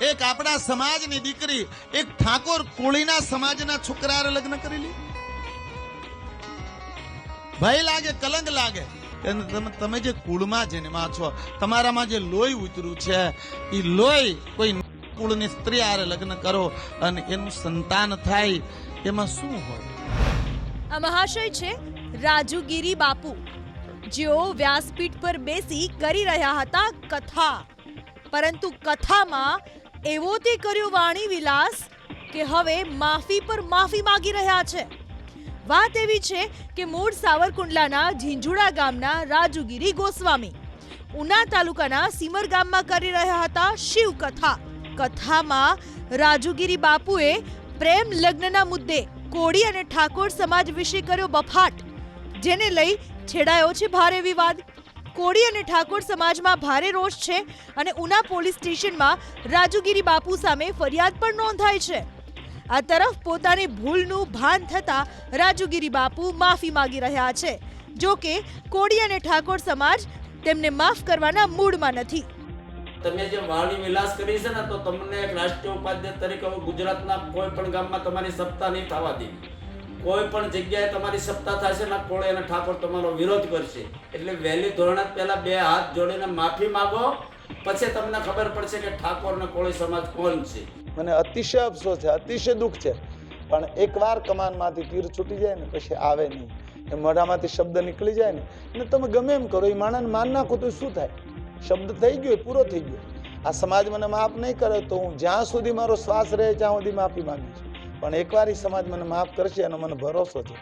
એક આપણા સમાજની દીકરી, એક ઠાકોર કોળીના સમાજના છોકરા લગ્ન કરી લી. ભય લાગે, કલંક લાગે. તમે તમે જે કુળમાં જન્મા છો, તમારામાં જે લોહી ઉતર્યું છે એ લોહી કોઈ કુળની સ્ત્રી આરે લગ્ન કરો અને એનું સંતાન થાય, એમાં શું હોય? આ મહાશય છે રાજુગીરી બાપુ. જેઓ વ્યાસપીઠ પર બેસી કરી રહ્યા હતા કથા. પરંતુ કથામાં એવો તે કર્યો વાણી વિલાસ કે હવે માફી પર માફી માંગી રહ્યા છે. વાત એવી છે કે મૂળ સાવરકુંડલાના ઝીંઝુડા ગામના રાજુગીરી ગોસ્વામી ઉના તાલુકાના સીમર ગામમાં કરી રહ્યા હતા શિવ કથા કથામાં રાજુગીરી બાપુએ પ્રેમ લગ્નના મુદ્દે કોળી અને ઠાકોર સમાજ વિશે કર્યો બફાટ, જેને લઈ છેડાયો છે ભારે વિવાદ. કોળી અને ઠાકોર સમાજમાં ભારે રોષ છે અને ઉના પોલીસ સ્ટેશનમાં રાજુગીરી બાપુ સામે ફરિયાદ પણ નોંધાઈ છે. આ તરફ પોતાની ભૂલનું ભાન થતા રાજુગીરી બાપુ માફી માંગી રહ્યા છે. જો કે કોળી અને ઠાકોર સમાજ તેમને માફ કરવાના મૂડમાં નથી. તમે જે વાણી વિલાસ કરી છે ને, તો તમને રાષ્ટ્રીય ઉપાધ્યક્ષ તરીકે ગુજરાતના કોઈ પણ ગામમાં તમારી સત્તા નહીં થવા દે. કોઈ પણ જગ્યાએ તમારી સત્તા થશે ને કોળે અને ઠાકોર તમારો વિરોધ કરશે. એટલે વહેલી ધોરણે પહેલાં બે હાથ જોડીને માફી માંગો, પછી તમને ખબર પડશે કે ઠાકોર ને કોળી સમાજ કોણ છે. મને અતિશય અફસોસ છે, અતિશય દુઃખ છે. પણ એકવાર કમાનમાંથી તીર છૂટી જાય ને પછી આવે નહીં. એ મોઢામાંથી શબ્દ નીકળી જાય ને અને તમે ગમે એમ કરો, એ માણસને માન નાખો તો શું થાય? શબ્દ થઈ ગયો પૂરો થઈ ગયો. આ સમાજ મને માફ નહીં કરે તો હું જ્યાં સુધી મારો શ્વાસ રહે, ત્યાં સુધી માફી માંગીશ પણ એકવાર એ સમાજ મને માફ કરશે એનો મને ભરોસો છે.